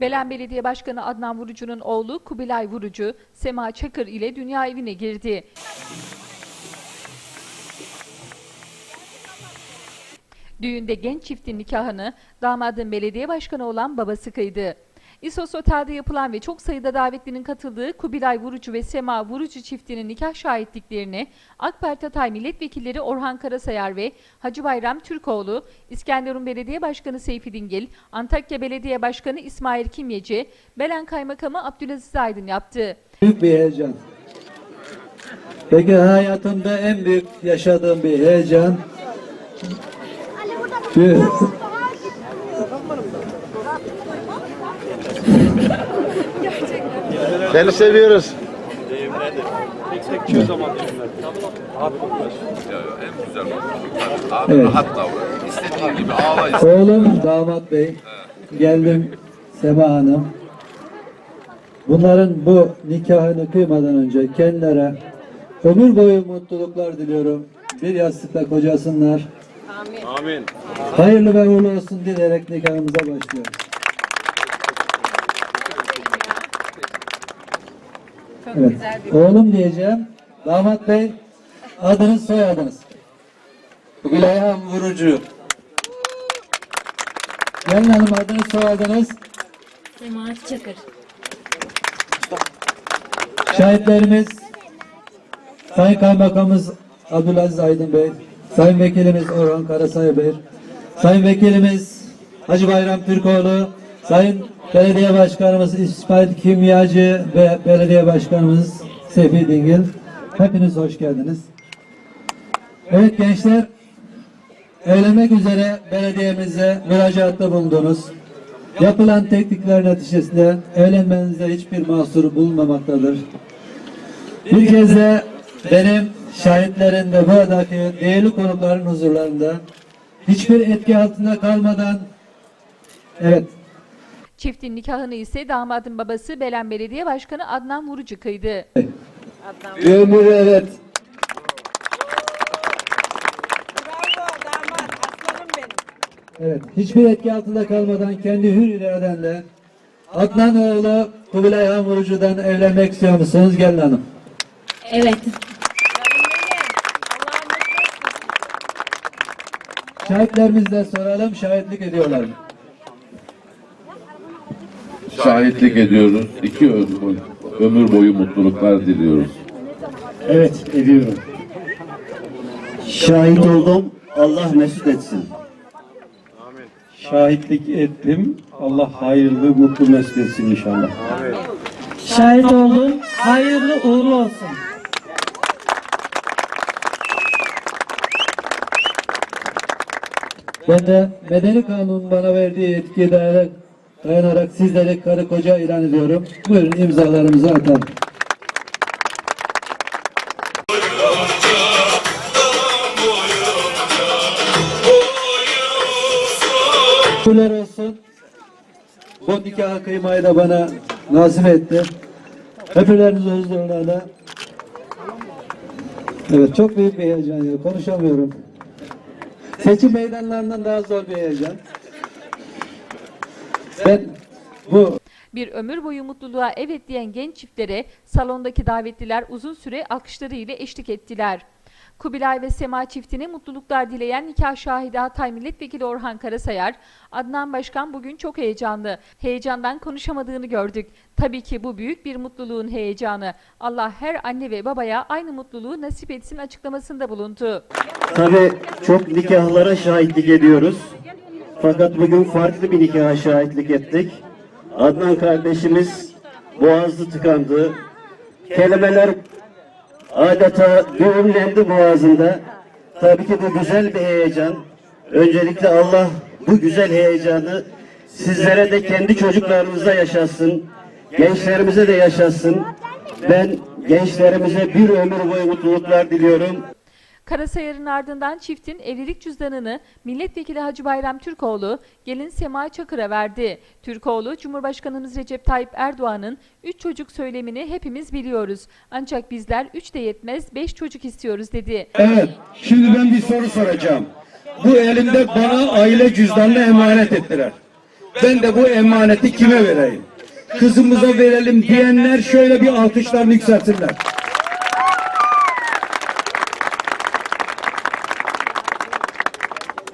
Belen Belediye Başkanı Adnan Vurucu'nun oğlu Kubilay Vurucu, Sema Çakır ile dünya evine girdi. Düğünde genç çiftin nikahını damadın belediye başkanı olan babası kıydı. İsos Otel'de yapılan ve çok sayıda davetlinin katıldığı Kubilay Vurucu ve Sema Vurucu çiftinin nikah şahitliklerini AK Parti Hatay Milletvekilleri Orhan Karasayar ve Hacı Bayram Türkoğlu, İskenderun Belediye Başkanı Seyfi Dingil, Antakya Belediye Başkanı İsmail Kimyeci, Belen Kaymakamı Abdülaziz Aydın yaptı. Büyük bir heyecan. Peki hayatımda en büyük yaşadığım bir heyecan. Bir, Seni seviyoruz. Abi Evet. rahat davran. İstediğin gibi ağla. oğlum damat bey, geldim Sema Hanım. Bunların bu nikahını kıymadan önce kendilerine ömür boyu mutluluklar diliyorum. Bir yastıkla kocasınlar. Amin. Hayırlı ve uğurlu olsun dileyerek nikahımıza başlıyoruz. Evet. Oğlum diyeceğim. Damat bey adınız soyadınız. Gülayhan Vurucu. Gelin hanım adınız soyadınız. Semahat Çakır. Şahitlerimiz Sayın Kaymakamımız Abdülaziz Aydın Bey, Sayın Vekilimiz Orhan Karasay Bey, Sayın Vekilimiz Hacı Bayram Türkoğlu, Sayın Belediye Başkanımız İsmail Kimyacı ve Belediye Başkanımız Seyfi Dingil. Hepiniz hoş geldiniz. Evet gençler, evlenmek üzere belediyemize müracaatta bulundunuz. Yapılan teknikler neticesinde evlenmenizde hiçbir mahsur bulunmamaktadır. Bir kez de benim şahitlerin ve buradaki değerli konukların huzurlarında hiçbir etki altında kalmadan evet Çiftin nikahını ise damadın babası Belen Belediye Başkanı Adnan Vurucu kıydı. ömür evet evet hiçbir etki altında kalmadan kendi hür iradenle Adnan oğlu Kubilay Han Vurucu'dan evlenmek istiyor musunuz? Gelin hanım. Evet. Şahitlerimize soralım şahitlik ediyorlar mı? Şahitlik ediyoruz. İki ömür boyu, ömür boyu mutluluklar diliyoruz. Evet ediyorum. Şahit oldum. Allah mesut etsin. Şahitlik ettim. Allah hayırlı, mutlu mesut etsin inşallah. Şahit oldum. Hayırlı uğurlu olsun. Ben de medeni kanunun bana verdiği yetkiye dayanarak, dayanarak sizleri karı koca ilan ediyorum. Buyurun imzalarımızı atalım. Şükürler olsun. Bu nikah kıymayı da bana nasip etti. Hepinizin huzurlarına. Evet çok büyük bir heyecan ya. Konuşamıyorum. Seçim meydanlarından daha zor bir heyecan. Ben bu Bir ömür boyu mutluluğa evet diyen genç çiftlere salondaki davetliler uzun süre alkışlarıyla eşlik ettiler. Kubilay ve Sema çiftine mutluluklar dileyen nikah şahidi Hatay Milletvekili Orhan Karasayar, Adnan Başkan bugün çok heyecanlı. Heyecandan konuşamadığını gördük. Tabii ki bu büyük bir mutluluğun heyecanı. Allah her anne ve babaya aynı mutluluğu nasip etsin açıklamasında bulundu. Tabii çok nikahlara şahitlik ediyoruz. Fakat bugün farklı bir nikaha şahitlik ettik. Adnan kardeşimiz boğazı tıkandı. Kelimeler adeta düğümlendi boğazında. Tabii ki bu güzel bir heyecan. Öncelikle Allah bu güzel heyecanı sizlere de kendi çocuklarınıza yaşatsın. Gençlerimize de yaşatsın. Ben gençlerimize bir ömür boyu mutluluklar diliyorum. Karasayar'ın ardından çiftin evlilik cüzdanını Milletvekili Hacı Bayram Türkoğlu gelin Sema Çakır'a verdi. Türkoğlu, Cumhurbaşkanımız Recep Tayyip Erdoğan'ın 3 çocuk söylemini hepimiz biliyoruz. Ancak bizler 3 de yetmez 5 çocuk istiyoruz dedi. Evet, şimdi ben bir soru soracağım. Bu elimde bana aile cüzdanını emanet ettiler. ben de bu emaneti kime vereyim? Kızımıza verelim diyenler şöyle bir alkışlarını yükselsinler.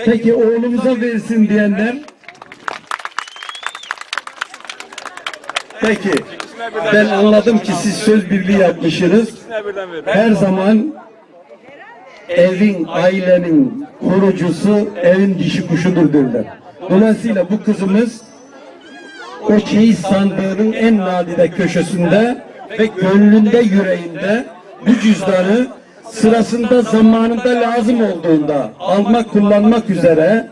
Peki oğlumuza versin diyenler? Peki. Ben anladım ki siz söz birliği yapmışsınız. Her zaman evin, ailenin kurucusu evin dişi kuşudur derler. Dolayısıyla bu kızımız o çeyiz sandığının en nadide köşesinde ve gönlünde yüreğinde bu cüzdanı sırasında zamanında lazım olduğunda almak kullanmak üzere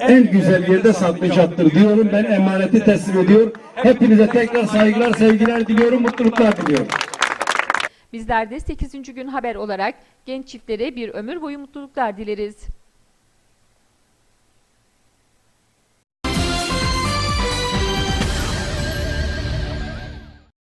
en güzel yerde saklayacaktır diyorum. Ben emaneti teslim ediyor. Hepinize tekrar saygılar, sevgiler diliyorum, mutluluklar diliyorum. Bizler de 8. gün haber olarak genç çiftlere bir ömür boyu mutluluklar dileriz.